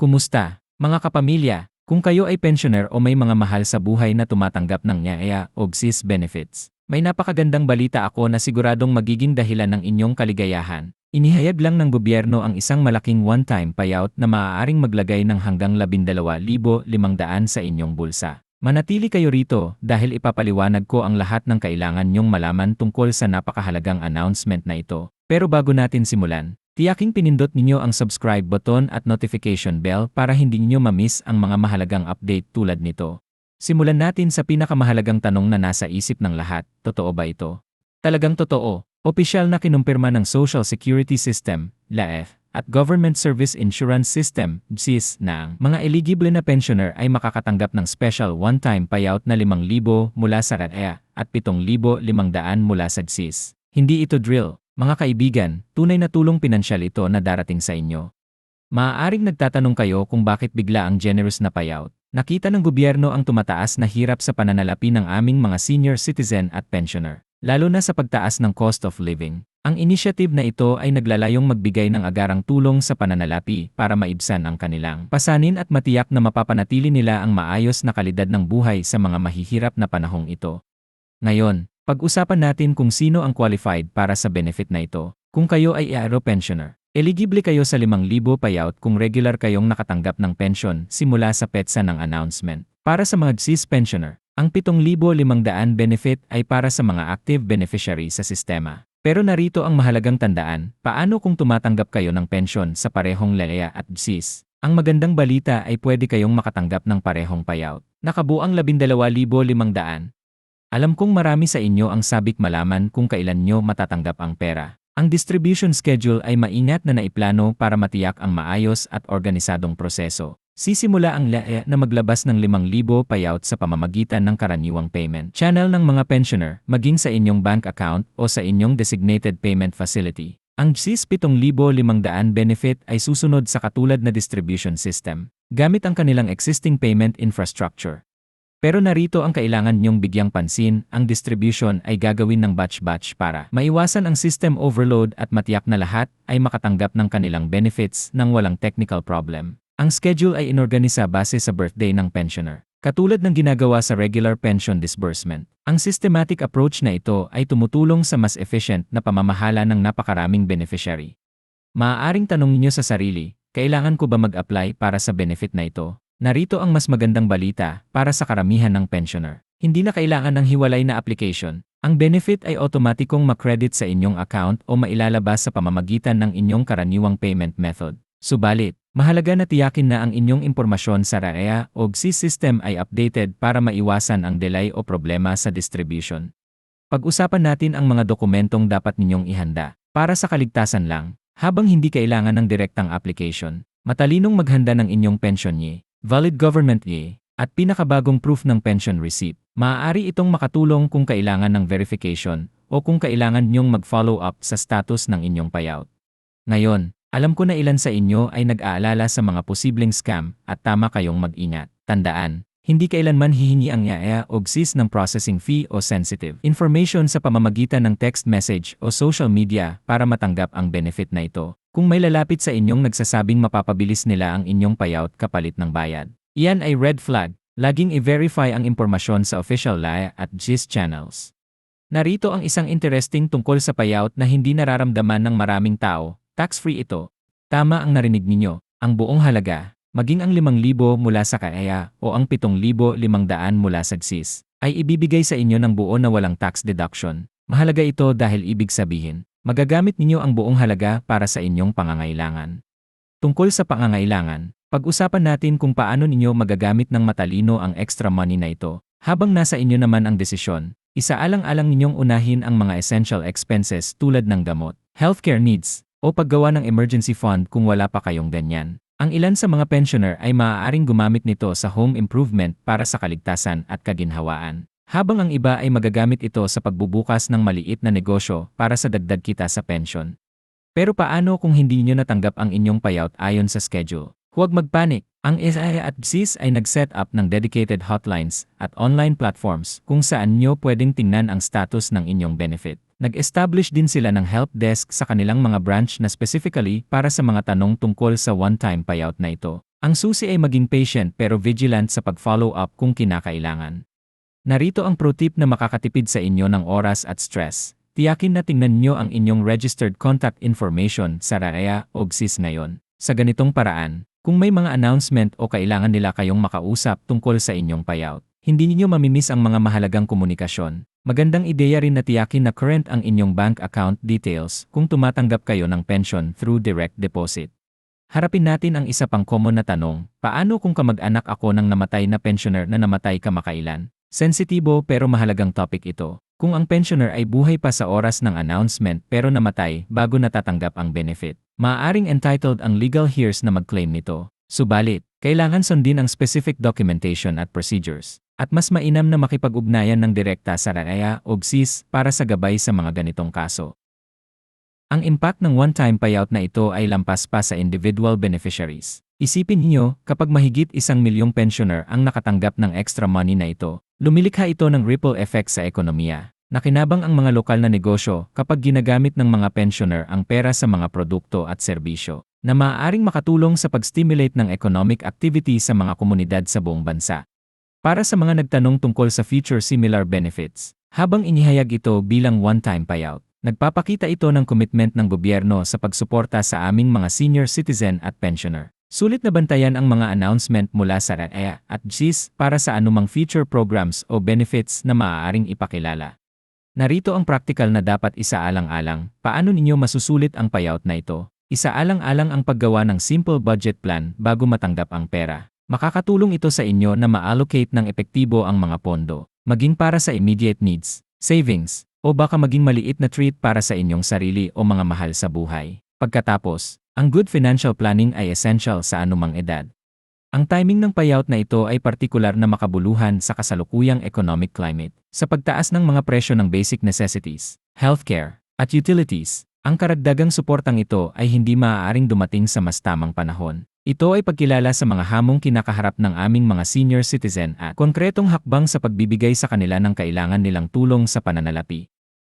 Kumusta, mga kapamilya? Kung kayo ay pensioner o may mga mahal sa buhay na tumatanggap ng NYAA o GSIS benefits, may napakagandang balita ako na siguradong magiging dahilan ng inyong kaligayahan. Inihayag lang ng gobyerno ang isang malaking one-time payout na maaaring maglagay ng hanggang 12,500 sa inyong bulsa. Manatili kayo rito dahil ipapaliwanag ko ang lahat ng kailangan nyong malaman tungkol sa napakahalagang announcement na ito. Pero bago natin simulan, tiyaking pinindot ninyo ang subscribe button at notification bell para hindi ninyo mamiss ang mga mahalagang update tulad nito. Simulan natin sa pinakamahalagang tanong na nasa isip ng lahat, totoo ba ito? Talagang totoo. Opisyal na kinumpirma ng Social Security System, LAF, at Government Service Insurance System, GSIS, na ang mga eligible na pensioner ay makakatanggap ng special one-time payout na 5,000 mula sa RAEA at 7,500 mula sa GSIS. Hindi ito drill, mga kaibigan, tunay na tulong pinansyal ito na darating sa inyo. Maaaring nagtatanong kayo kung bakit bigla ang generous na payout. Nakita ng gobyerno ang tumataas na hirap sa pananalapi ng aming mga senior citizen at pensioner lalo na sa pagtaas ng cost of living. Ang initiative na ito ay naglalayong magbigay ng agarang tulong sa pananalapi para maibsan ang kanilang pasanin at matiyak na mapapanatili nila ang maayos na kalidad ng buhay sa mga mahihirap na panahong ito. Ngayon, pag-usapan natin kung sino ang qualified para sa benefit na ito. Kung kayo ay EARO pensioner, eligible kayo sa 5,000 payout kung regular kayong nakatanggap ng pension simula sa petsa ng announcement. Para sa mga GSIS pensioner, ang 7,500 benefit ay para sa mga active beneficiary sa sistema. Pero narito ang mahalagang tandaan, paano kung tumatanggap kayo ng pensyon sa parehong LEA at GSIS? Ang magandang balita ay pwede kayong makatanggap ng parehong payout. Nakabuang 12,500. Alam kong marami sa inyo ang sabik malaman kung kailan nyo matatanggap ang pera. Ang distribution schedule ay maingat na naiplano para matiyak ang maayos at organisadong proseso. Sisimula ang LAE na maglabas ng 5,000 payout sa pamamagitan ng karaniwang payment channel ng mga pensioner, maging sa inyong bank account o sa inyong designated payment facility. Ang GSIS 7,500 benefit ay susunod sa katulad na distribution system, gamit ang kanilang existing payment infrastructure. Pero narito ang kailangan niyong bigyang pansin, ang distribution ay gagawin ng batch-batch para maiwasan ang system overload at matiyak na lahat ay makatanggap ng kanilang benefits nang walang technical problem. Ang schedule ay inorganisa base sa birthday ng pensioner. Katulad ng ginagawa sa regular pension disbursement, ang systematic approach na ito ay tumutulong sa mas efficient na pamamahala ng napakaraming beneficiary. Maaaring tanong niyo sa sarili, kailangan ko ba mag-apply para sa benefit na ito? Narito ang mas magandang balita para sa karamihan ng pensioner. Hindi na kailangan ng hiwalay na application. Ang benefit ay otomatikong makredit sa inyong account o mailalabas sa pamamagitan ng inyong karaniwang payment method. Subalit, Mahalaga na tiyakin na ang inyong impormasyon sa RAEA o GSI system ay updated para maiwasan ang delay o problema sa distribution. Pag-usapan natin ang mga dokumentong dapat ninyong ihanda. Para sa kaligtasan lang, habang hindi kailangan ng direktang application, matalinong maghanda ng inyong pension ye, valid government ye, at pinakabagong proof ng pension receipt. Maaari itong makatulong kung kailangan ng verification o kung kailangan nyong mag-follow up sa status ng inyong payout. Ngayon, alam ko na ilan sa inyo ay nag-aalala sa mga posibleng scam at tama kayong mag-ingat. Tandaan, hindi kailanman hihingi ang IAEA o GSIS ng processing fee o sensitive information sa pamamagitan ng text message o social media para matanggap ang benefit na ito. Kung may lalapit sa inyong nagsasabing mapapabilis nila ang inyong payout kapalit ng bayad. Iyan ay red flag. Laging i-verify ang impormasyon sa official LAE at GIS channels. Narito ang isang interesting tungkol sa payout na hindi nararamdaman ng maraming tao Tax-free ito. Tama ang narinig ninyo, ang buong halaga, maging ang 5,000 mula sa kaya o ang 7,500 mula sa GSIS, ay ibibigay sa inyo ng buo na walang tax deduction. Mahalaga ito dahil ibig sabihin, magagamit ninyo ang buong halaga para sa inyong pangangailangan. Tungkol sa pangangailangan, pag-usapan natin kung paano ninyo magagamit ng matalino ang extra money na ito. Habang nasa inyo naman ang desisyon, isaalang-alang ninyong unahin ang mga essential expenses tulad ng gamot, healthcare needs, o paggawa ng emergency fund kung wala pa kayong ganyan. Ang ilan sa mga pensioner ay maaaring gumamit nito sa home improvement para sa kaligtasan at kaginhawaan. Habang ang iba ay magagamit ito sa pagbubukas ng maliit na negosyo para sa dagdag kita sa pension. Pero paano kung hindi nyo natanggap ang inyong payout ayon sa schedule? Huwag magpanik. Ang SIA at GSIS ay nag-set up ng dedicated hotlines at online platforms kung saan nyo pwedeng tingnan ang status ng inyong benefit. Nag-establish din sila ng help desk sa kanilang mga branch na specifically para sa mga tanong tungkol sa one-time payout na ito. Ang susi ay maging patient pero vigilant sa pag-follow up kung kinakailangan. Narito ang pro tip na makakatipid sa inyo ng oras at stress. Tiyakin na tingnan nyo ang inyong registered contact information sa RAEA o GSIS ngayon. Sa ganitong paraan, kung may mga announcement o kailangan nila kayong makausap tungkol sa inyong payout, hindi ninyo mamimiss ang mga mahalagang komunikasyon. Magandang ideya rin na tiyakin na current ang inyong bank account details kung tumatanggap kayo ng pension through direct deposit. Harapin natin ang isa pang common na tanong, paano kung kamag-anak ako ng namatay na pensioner na namatay kamakailan? Sensitibo pero mahalagang topic ito. Kung ang pensioner ay buhay pa sa oras ng announcement pero namatay bago natatanggap ang benefit, maaaring entitled ang legal heirs na mag-claim nito. Subalit, kailangan sundin ang specific documentation at procedures. At mas mainam na makipag-ugnayan ng direkta sa RAEA o GSIS para sa gabay sa mga ganitong kaso. Ang impact ng one-time payout na ito ay lampas pa sa individual beneficiaries. Isipin niyo, kapag mahigit isang milyong pensioner ang nakatanggap ng extra money na ito, lumilikha ito ng ripple effect sa ekonomiya. Nakinabang ang mga lokal na negosyo kapag ginagamit ng mga pensioner ang pera sa mga produkto at serbisyo, na maaaring makatulong sa pag-stimulate ng economic activity sa mga komunidad sa buong bansa. Para sa mga nagtanong tungkol sa future similar benefits, habang inihayag ito bilang one-time payout, nagpapakita ito ng commitment ng gobyerno sa pagsuporta sa aming mga senior citizen at pensioner. Sulit na bantayan ang mga announcement mula sa RAEA at GSIS para sa anumang future programs o benefits na maaaring ipakilala. Narito ang practical na dapat isaalang-alang, paano ninyo masusulit ang payout na ito. Isaalang-alang ang paggawa ng simple budget plan bago matanggap ang pera. Makakatulong ito sa inyo na ma-allocate ng epektibo ang mga pondo, maging para sa immediate needs, savings, o baka maging maliit na treat para sa inyong sarili o mga mahal sa buhay. Pagkatapos, ang good financial planning ay essential sa anumang edad. Ang timing ng payout na ito ay partikular na makabuluhan sa kasalukuyang economic climate. Sa pagtaas ng mga presyo ng basic necessities, healthcare, at utilities, ang karagdagang suportang ito ay hindi maaaring dumating sa mas tamang panahon. Ito ay pagkilala sa mga hamong kinakaharap ng aming mga senior citizen at konkretong hakbang sa pagbibigay sa kanila ng kailangan nilang tulong sa pananalapi.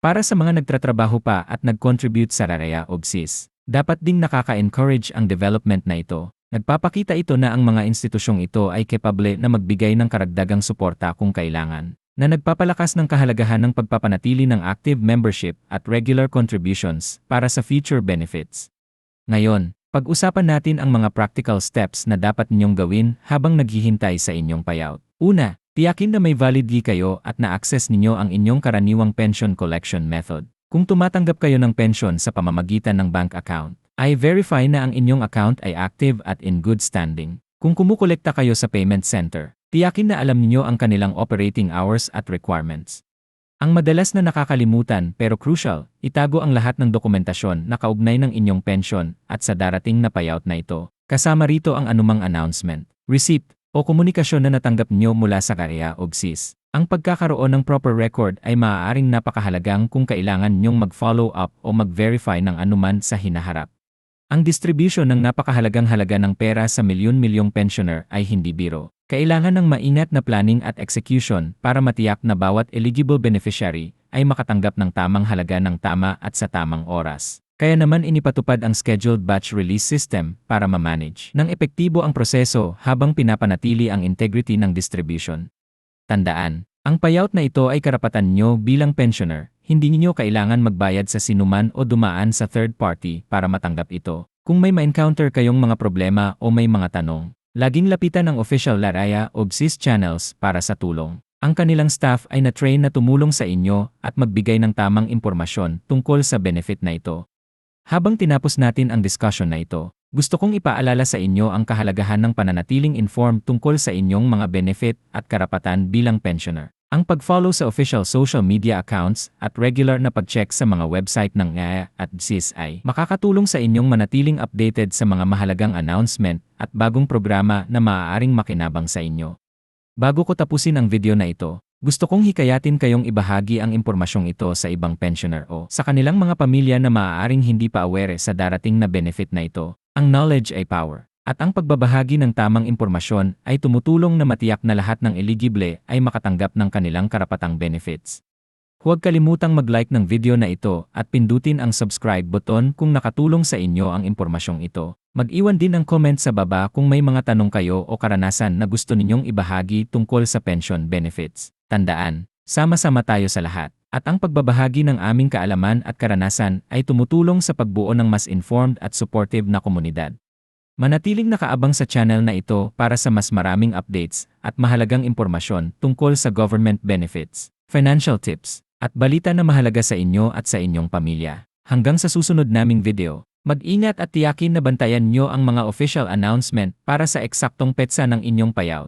Para sa mga nagtratrabaho pa at nag-contribute sa RAREA o GSIS, dapat ding nakaka-encourage ang development na ito. Nagpapakita ito na ang mga institusyong ito ay capable na magbigay ng karagdagang suporta kung kailangan, na nagpapalakas ng kahalagahan ng pagpapanatili ng active membership at regular contributions para sa future benefits. Ngayon, pag-usapan natin ang mga practical steps na dapat ninyong gawin habang naghihintay sa inyong payout. Una, tiyakin na may valid kayo at na-access ninyo ang inyong karaniwang pension collection method. Kung tumatanggap kayo ng pensyon sa pamamagitan ng bank account, ay verify na ang inyong account ay active at in good standing. Kung kumukolekta kayo sa payment center, tiyakin na alam niyo ang kanilang operating hours at requirements. Ang madalas na nakakalimutan pero crucial, itago ang lahat ng dokumentasyon na kaugnay ng inyong pensyon at sa darating na payout na ito. Kasama rito ang anumang announcement, receipt, o komunikasyon na natanggap niyo mula sa karya o GSIS. Ang pagkakaroon ng proper record ay maaaring napakahalagang kung kailangan nyong mag-follow up o mag-verify ng anuman sa hinaharap. Ang distribution ng napakahalagang halaga ng pera sa milyon-milyong pensioner ay hindi biro. Kailangan ng maingat na planning at execution para matiyak na bawat eligible beneficiary ay makatanggap ng tamang halaga ng tama at sa tamang oras. Kaya naman inipatupad ang scheduled batch release system para ma-manage ng epektibo ang proseso habang pinapanatili ang integrity ng distribution. Tandaan, ang payout na ito ay karapatan nyo bilang pensioner, hindi niyo kailangan magbayad sa sinuman o dumaan sa third party para matanggap ito. Kung may ma-encounter kayong mga problema o may mga tanong, laging lapitan ang official Laraya o GSIS channels para sa tulong. Ang kanilang staff ay na-train na tumulong sa inyo at magbigay ng tamang impormasyon tungkol sa benefit na ito. Habang tinapos natin ang discussion na ito, gusto kong ipaalala sa inyo ang kahalagahan ng pananatiling informed tungkol sa inyong mga benefit at karapatan bilang pensioner. Ang pag-follow sa official social media accounts at regular na pag-check sa mga website ng NGA at GSIS ay makakatulong sa inyong manatiling updated sa mga mahalagang announcement at bagong programa na maaaring makinabang sa inyo. Bago ko tapusin ang video na ito, gusto kong hikayatin kayong ibahagi ang impormasyong ito sa ibang pensioner o sa kanilang mga pamilya na maaaring hindi pa aware sa darating na benefit na ito. Ang knowledge ay power. At ang pagbabahagi ng tamang impormasyon ay tumutulong na matiyak na lahat ng eligible ay makatanggap ng kanilang karapatang benefits. Huwag kalimutang mag-like ng video na ito at pindutin ang subscribe button kung nakatulong sa inyo ang impormasyong ito. Mag-iwan din ng comment sa baba kung may mga tanong kayo o karanasan na gusto ninyong ibahagi tungkol sa pension benefits. Tandaan, sama-sama tayo sa lahat. At ang pagbabahagi ng aming kaalaman at karanasan ay tumutulong sa pagbuo ng mas informed at supportive na komunidad. Manatiling nakaabang sa channel na ito para sa mas maraming updates at mahalagang impormasyon tungkol sa government benefits, financial tips, at balita na mahalaga sa inyo at sa inyong pamilya. Hanggang sa susunod naming video, mag-ingat at tiyakin na bantayan nyo ang mga official announcement para sa eksaktong petsa ng inyong payout.